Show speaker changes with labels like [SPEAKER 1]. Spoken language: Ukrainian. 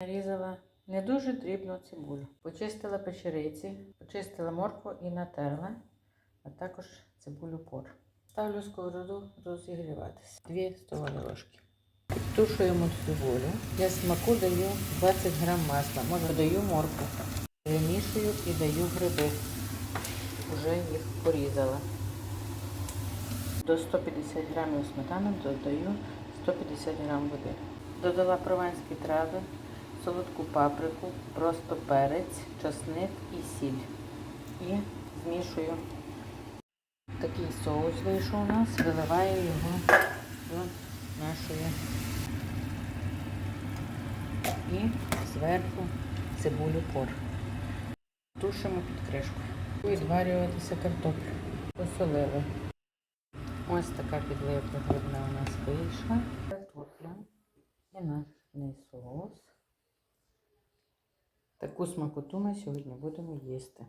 [SPEAKER 1] Нарізала не дуже дрібну цибулю. Почистила печериці, почистила моркву і натерла, а також цибулю пор. Ставлю сковороду розігріватися. Дві столові ложки. Підтушуємо цибулю. Для смаку даю 20 грам масла. Може даю моркву. Перемішую і даю гриби. Вже їх порізала. До 150 грамів сметани додаю 150 грам води. Додала прованські трави, солодку паприку, просто перець, часник і сіль. І змішую. Такий соус вийшов у нас, виливаю його до нашої і зверху цибулю пор. Тушимо під кришкою. Відварюватися картоплю. Посолили. Ось така підливка грибна у нас вийшла. Картопля і наш соус. Таку смакоту ми сьогодні будемо їсти.